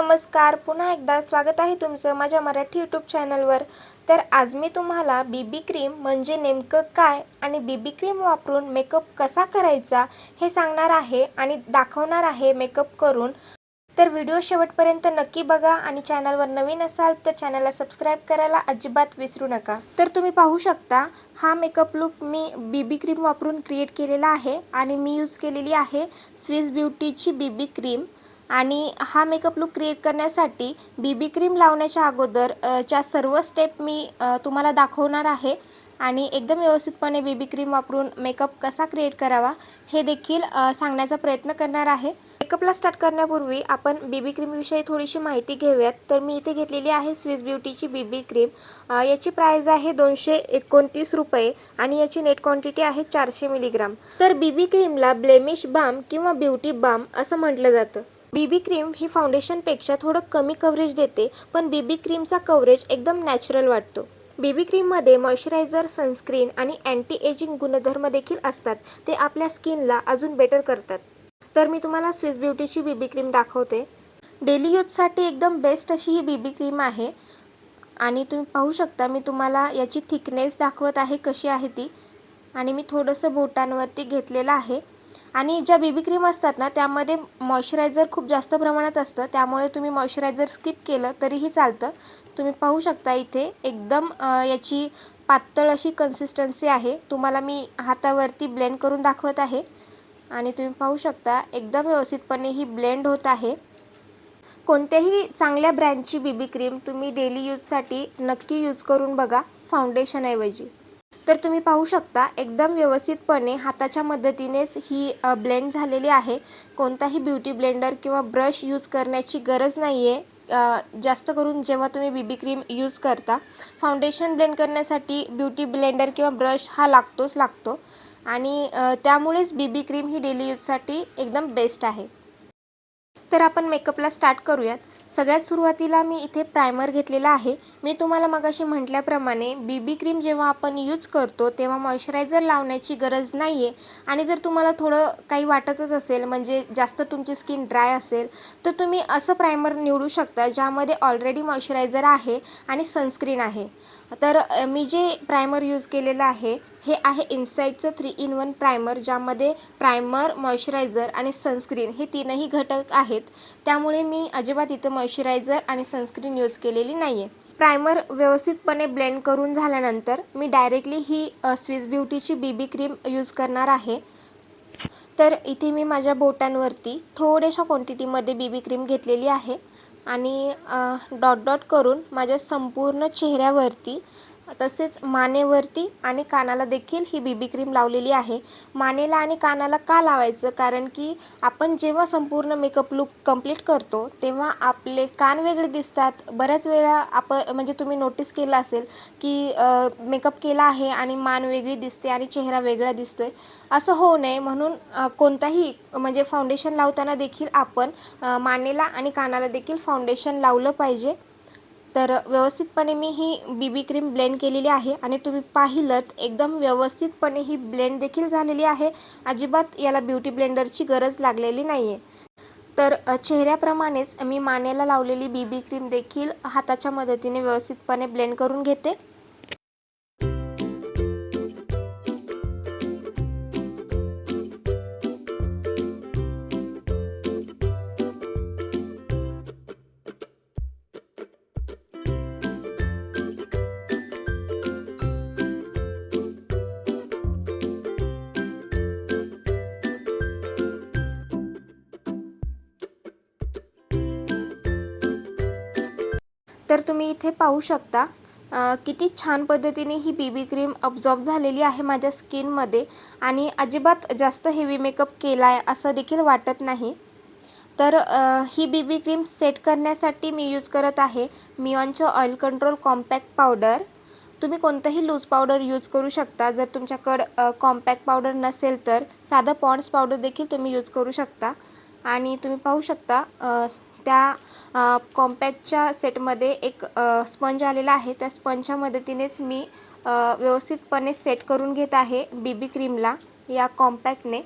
नमस्कार. पुन्हा एकदा स्वागत आहे तुमचं माझ्या मराठी यूट्यूब चॅनलवर तर आज मी तुम्हाला बी बी क्रीम म्हणजे नेमकं काय आणि बी बी क्रीम वापरून मेकअप कसा करायचा हे सांगणार आहे आणि दाखवणार आहे मेकअप करून. तर व्हिडिओ शेवटपर्यंत नक्की बघा आणि चॅनलवर नवीन असाल तर चॅनलला सबस्क्राईब करायला अजिबात विसरू नका. तर तुम्ही पाहू शकता हा मेकअप लुक मी बी बी क्रीम वापरून क्रिएट केलेला आहे आणि मी यूज केलेली आहे स्विस ब्युटीची बी बी क्रीम आणि हा मेकअप लुक क्रिएट करण्यासाठी बी बी क्रीम लावण्याच्या अगोदर च्या सर्व स्टेप मी तुम्हाला दाखवणार आहे. आणि एकदम व्यवस्थितपणे बी बी क्रीम वापरून मेकअप कसा क्रिएट करावा हे देखील सांगण्याचा प्रयत्न करणार आहे. मेकअपला स्टार्ट करण्यापूर्वी आपण बी बी क्रीमविषयी थोडीशी माहिती घेऊयात. तर मी इथे घेतलेली आहे स्विस ब्युटीची बी बी क्रीम याची प्राईज आहे दोनशे एकोणतीस रुपये आणि याची नेट क्वांटिटी आहे चारशे मिलीग्राम तर बी बी क्रीमला ब्लेमिश बाम किंवा ब्युटी बाम असं म्हटलं जातं. बी बी क्रीम ही फाउंडेशनपेक्षा थोडं कमी कव्हरेज देते पण बी बी क्रीमचा कव्हरेज एकदम नॅचरल वाटतो. बी बी क्रीममध्ये मॉइश्चरायझर सनस्क्रीन आणि अँटी एजिंग गुणधर्म देखील असतात. ते आपल्या स्किनला अजून बेटर करतात. तर मी तुम्हाला स्विस ब्युटीची बी बी क्रीम दाखवते. डेली यूजसाठी एकदम बेस्ट अशी ही बी बी क्रीम आहे. आणि तुम्ही पाहू शकता मी तुम्हाला याची थिकनेस दाखवत आहे कशी आहे ती. आणि मी थोडंसं बोटांवरती घेतलेलं आहे. आणि ज्या बेबी क्रीम असतात ना त्यामध्ये मॉइश्चरायझर खूप जास्त प्रमाणात असतं. त्यामुळे तुम्ही मॉइश्चरायझर स्किप केलं तरीही चालतं. तुम्ही पाहू शकता इथे एकदम याची पातळ अशी कन्सिस्टन्सी आहे. तुम्हाला मी हातावरती ब्लेंड करून दाखवत आहे. आणि तुम्ही पाहू शकता एकदम व्यवस्थितपणे ही ब्लेंड होत आहे. कोणत्याही चांगल्या ब्रँडची बीबी क्रीम तुम्ही डेली यूजसाठी नक्की यूज करून बघा फाउंडेशनऐवजी तर तुम्ही पाहू शकता एकदम व्यवस्थितपणे हाताच्या मदतीनेच ही ब्लेंड झालेली आहे. कोणताही ब्युटी ब्लेंडर किंवा ब्रश यूज करण्याची गरज नाही आहे जास्त करून जेव्हा तुम्ही बी बी क्रीम यूज करता फाउंडेशन ब्लेंड करण्यासाठी ब्युटी ब्लेंडर किंवा ब्रश हा लागतोच लागतो. आणि त्यामुळेच बी बी क्रीम ही डेली यूजसाठी एकदम बेस्ट आहे. तर आपण मेकअपला स्टार्ट करूयात. सगळ्यात सुरुवातीला मी इथे प्रायमर घेतलेला आहे. मी तुम्हाला मगाशी म्हटल्याप्रमाणे बी बी क्रीम जेव्हा आपण यूज करतो तेव्हा मॉइश्चरायझर लावण्याची गरज नाही आहे आणि जर तुम्हाला थोडं काही वाटतच असेल म्हणजे जास्त तुमची स्किन ड्राय असेल तर तुम्ही असं प्रायमर निवडू शकता ज्यामध्ये ऑलरेडी मॉइश्चरायझर आहे आणि सनस्क्रीन आहे. तर मी जे प्रायमर यूज केलेलं आहे हे आहे इन्साईटचं थ्री इन वन प्रायमर ज्यामध्ये प्रायमर मॉइश्चरायझर आणि सनस्क्रीन हे तीनही घटक आहेत. त्यामुळे मी अजिबात इथं मॉइश्चरायझर आणि सनस्क्रीन यूज केलेली नाही आहे प्रायमर व्यवस्थितपणे ब्लेंड करून झाल्यानंतर मी डायरेक्टली ही स्विस ब्युटीची बी बी क्रीम यूज करणार आहे. तर इथे मी माझ्या बोटांवरती थोड्याशा क्वांटिटीमध्ये बी बी क्रीम घेतलेली आहे. आणि डॉट डॉट करून माझ्या संपूर्ण चेहऱ्यावरती तसेच मानेवरती आणि कानाला देखील ही बीबी क्रीम लावलेली आहे. मानेला आणि कानाला का लावायचं? कारण की आपण जेव्हा संपूर्ण मेकअप लुक कंप्लीट करतो तेव्हा आपले कान वेगळे दिसतात. बऱ्याच वेळा आपण म्हणजे तुम्ही नोटीस केलं असेल की मेकअप केला आहे आणि मान वेगळी दिसते आणि चेहरा वेगळा दिसतो आहे असं होऊ नये. म्हणून कोणताही म्हणजे फाउंडेशन लावताना देखील आपण मानेला आणि कानाला देखील फाउंडेशन लावलं पाहिजे. तर व्यवस्थितपणे मी ही बी बी क्रीम ब्लेंड केलेली आहे आणि तुम्ही पाहिलं एकदम व्यवस्थितपणे ही ब्लेंड देखील झालेली आहे. अजिबात याला ब्युटी ब्लेंडरची गरज लागलेली नाही आहे तर चेहऱ्याप्रमाणेच मी मानेला लावलेली बी बी क्रीम देखील हाताच्या मदतीने व्यवस्थितपणे ब्लेंड करून घेते. तर तुम्ही इथे पाहू शकता किती छान पद्धतीने ही बी बी क्रीम अब्झॉर्ब झालेली आहे माझ्या स्किनमध्ये आणि अजिबात जास्त हेवी मेकअप केला आहे असं देखील वाटत नाही. तर ही बी बी क्रीम सेट करण्यासाठी मी यूज करत आहे मिऑनचं ऑइल कंट्रोल कॉम्पॅक्ट पावडर तुम्ही कोणतंही लूज पावडर यूज करू शकता. जर तुमच्याकडं कॉम्पॅक्ट पावडर नसेल तर साधं पॉन्ड्स पावडर देखील तुम्ही यूज करू शकता. आणि तुम्ही पाहू शकता त्या कॉम्पॅक्टच्या सेटमध्ये एक स्पंज आलेला आहे. त्या स्पंजच्या मदतीनेच मी व्यवस्थितपणे सेट करून घेत आहे बी बी क्रीमला या कॉम्पॅक्टने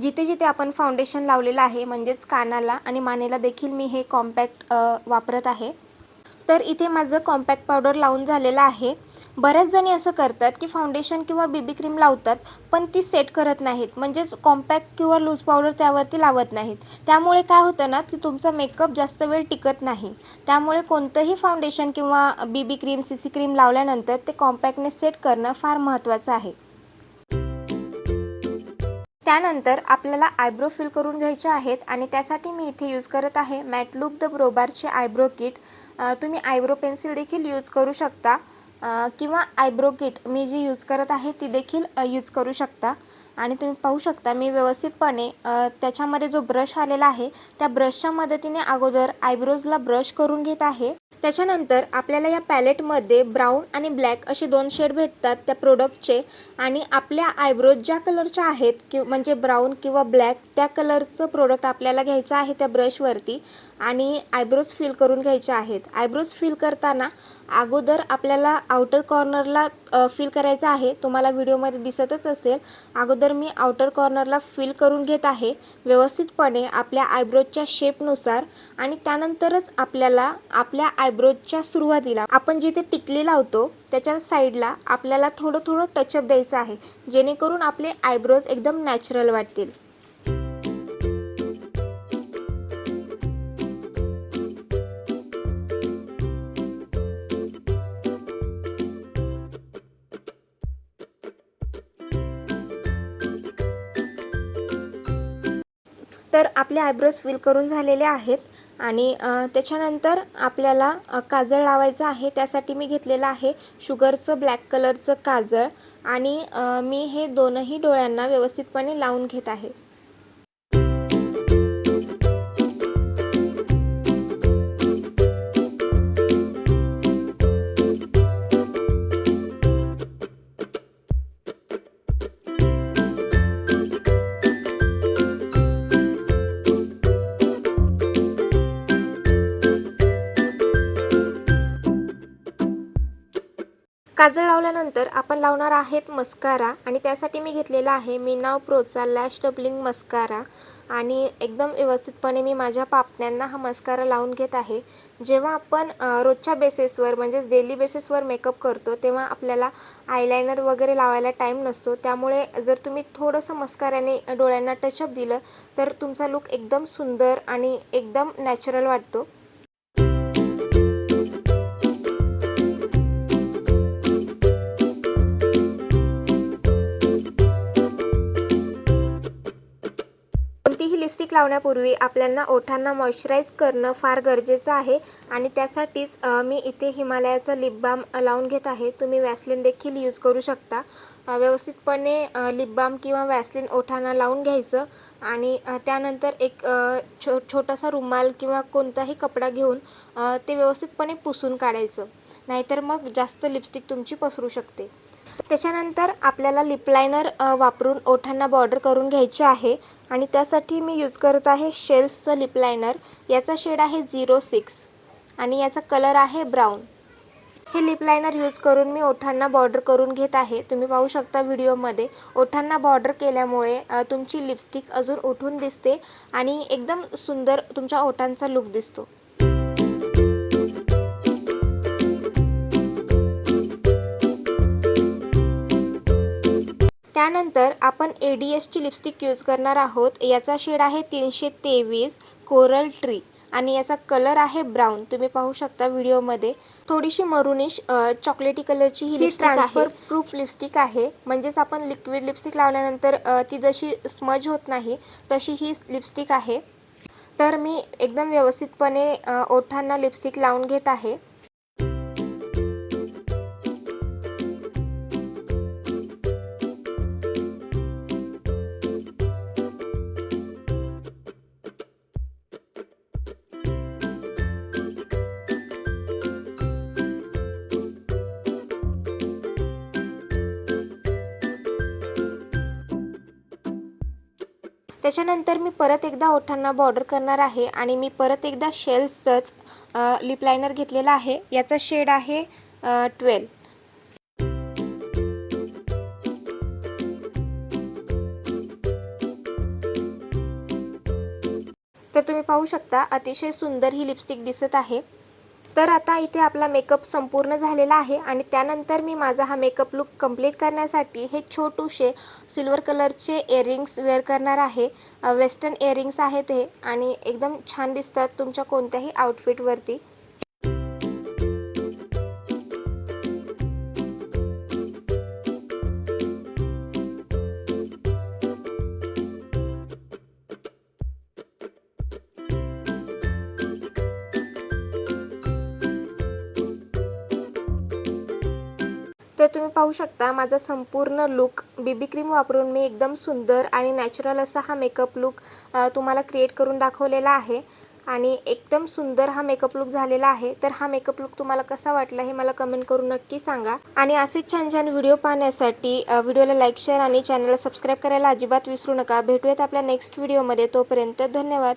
जिथे जिथे आपण फाउंडेशन लावलेलं आहे म्हणजेच कानाला आणि मानेला देखील मी हे कॉम्पॅक्ट वापरत आहे. तर इथे माझं कॉम्पॅक्ट पावडर लावून झालेलं आहे. बऱ्याच जणी असं करतात की फाउंडेशन किंवा बीबी क्रीम लावतात पण ती सेट करत नाहीत. म्हणजेच कॉम्पॅक्ट किंवा लूज पावडर त्यावरती लावत नाहीत. त्यामुळे काय होतं ना की तुमचा मेकअप जास्त वेळ टिकत नाही. त्यामुळे कोणतंही फाउंडेशन किंवा BB cream C C cream लावल्यानंतर ते कॉम्पॅक्टने सेट करणं फार महत्त्वाचं आहे. त्यानंतर आपल्याला आयब्रो फिल करून घ्यायचे आहेत आणि त्यासाठी मी इथे यूज करत आहे मॅटलूक द ब्रोबारचे आयब्रो किट तुम्ही आयब्रो पेन्सिल देखील यूज करू शकता. किंवा आयब्रो किट मी जी यूज करत आहे ती देखील यूज करू शकता. आणि तुम्ही पाहू शकता मी व्यवस्थितपणे त्याच्यामध्ये जो ब्रश आलेला आहे त्या ब्रशच्या मदतीने अगोदर आयब्रोजला ब्रश करून घेत आहे. त्याच्यानंतर आपल्याला या पॅलेटमध्ये ब्राऊन आणि ब्लॅक असे दोन शेड भेटतात त्या प्रोडक्टचे. आणि आपल्या आयब्रोज ज्या कलरच्या आहेत कि म्हणजे ब्राऊन किंवा ब्लॅक त्या कलरचं प्रोडक्ट आपल्याला घ्यायचं आहे त्या ब्रशवरती. आणि आयब्रोज फिल करून घ्यायचे आहेत. आयब्रोज फिल करताना अगोदर आपल्याला आउटर कॉर्नरला फिल करायचं आहे. तुम्हाला व्हिडिओमध्ये दिसतच असेल. अगोदर मी आउटर कॉर्नरला फिल करून घेत आहे. व्यवस्थितपणे आपल्या आयब्रोजच्या शेपनुसार आणि त्यानंतरच आपल्याला आपल्या आयब्रोजच्या सुरुवातीला आपण जिथे टिकली लावतो त्याच्या साईडला आपल्याला थोडं थोडं टचअप द्यायचं आहे. जेणेकरून आपले आयब्रोज एकदम नॅचरल वाटतील. तर आपले आयब्रोज फिल करून झालेले आहेत आणि त्याच्यानंतर आपल्याला काजळ लावायचं आहे. त्यासाठी मी घेतलेलं आहे शुगरचं ब्लॅक कलरचं काजळ आणि मी हे दोनही डोळ्यांना व्यवस्थितपणे लावून घेत आहे. काजळ लावल्यानंतर आपण लावणार आहेत मस्कारा आणि त्यासाठी मी घेतलेला आहे मीनाव प्रोचा लॅश डबलिंग मस्कारा आणि एकदम व्यवस्थितपणे मी माझ्या पापण्यांना हा मस्कारा लावून घेत आहे. जेव्हा आपण रोजच्या बेसिसवर म्हणजेच डेली बेसिसवर मेकअप करतो तेव्हा आपल्याला आयलायनर वगैरे लावायला टाईम नसतो. त्यामुळे जर तुम्ही थोडंसं मस्काराने डोळ्यांना टचअप दिलं तर तुमचा लुक एकदम सुंदर आणि एकदम नॅचरल वाटतो. लिपस्टिक लावण्यापूर्वी आपल्याला ओठांना मॉइश्चराईज करणं फार गरजेचं आहे. आणि त्यासाठीच मी इथे हिमालयाचा लिप बाम लावून घेत आहे. तुम्ही वॅसलिन देखील यूज करू शकता. व्यवस्थितपणे लिपबाम लिप बाम किंवा वॅसलिन ओठांना लावून घ्यायचं. आणि त्यानंतर एक छो छोटासा रुमाल किंवा कोणताही कपडा घेऊन ते व्यवस्थितपणे पुसून काढायचं. नाहीतर मग जास्त लिपस्टिक तुमची पसरू शकते. त्याच्यानंतर आपल्याला लिप लायनर वापरून ओठांना बॉर्डर करून घ्यायचे आहे. आणि त्यासाठी मी यूज करत आहे शेल्सचं लिप लायनर याचा शेड आहे झिरो सिक्स आणि याचा कलर आहे ब्राऊन हे लिप लायनर यूज करून मी ओठांना बॉर्डर करून घेत आहे. तुम्ही पाहू शकता व्हिडिओमध्ये. ओठांना बॉर्डर केल्यामुळे तुमची लिपस्टिक अजून उठून दिसते. आणि एकदम सुंदर तुमच्या ओठांचा लुक दिसतो. त्यानंतर आपण ए डी एसची लिपस्टिक यूज करणार आहोत. याचा शेड आहे तीनशे तेवीस कोरल ट्री आणि याचा कलर आहे ब्राऊन तुम्ही पाहू शकता व्हिडिओमध्ये. थोडीशी मरुनिश चॉकलेटी कलरची ही लिपस्टिक ट्रान्सफर प्रूफ लिपस्टिक आहे. म्हणजेच आपण लिक्विड लिपस्टिक लावल्यानंतर ती जशी स्मज होत नाही तशी ही लिपस्टिक आहे. तर मी एकदम व्यवस्थितपणे ओठांना लिपस्टिक लावून घेत आहे. त्याच्यानंतर मी परत एकदा ओठांना बॉर्डर करणार आहे आणि मी परत एकदा शेल्सचंच लिप लायनर घेतलेला आहे. याचा शेड आहे ट्वेल्व तर तुम्ही पाहू शकता अतिशय सुंदर ही लिपस्टिक दिसत आहे. तर आता इथे आपला मेकअप संपूर्ण झालेला आहे आणि त्यानंतर मी माझा हा मेकअप लुक कंप्लीट करण्यासाठी हे छोटूशे सिल्वर कलरचे इयरिंग्स वेअर करणार आहे. वेस्टर्न इयरिंग्स आहेत हे आणि एकदम छान दिसतात तुमच्या कोणत्याही आउटफिटवरती तर तुम्ही पाहू शकता माझा संपूर्ण लुक बीबी क्रीम वापरून मी एकदम सुंदर आणि नॅचरल असा हा मेकअप लुक तुम्हाला क्रिएट करून दाखवलेला आहे. आणि एकदम सुंदर हा मेकअप लुक झालेला आहे. तर हा मेकअप लुक तुम्हाला कसा वाटला हे मला कमेंट करून नक्की सांगा. आणि असेच छान छान व्हिडिओ पाहण्यासाठी व्हिडिओला लाईक शेअर आणि चॅनलला सबस्क्राईब करायला अजिबात विसरू नका. भेटूयात आपल्या नेक्स्ट व्हिडिओमध्ये तोपर्यंत धन्यवाद.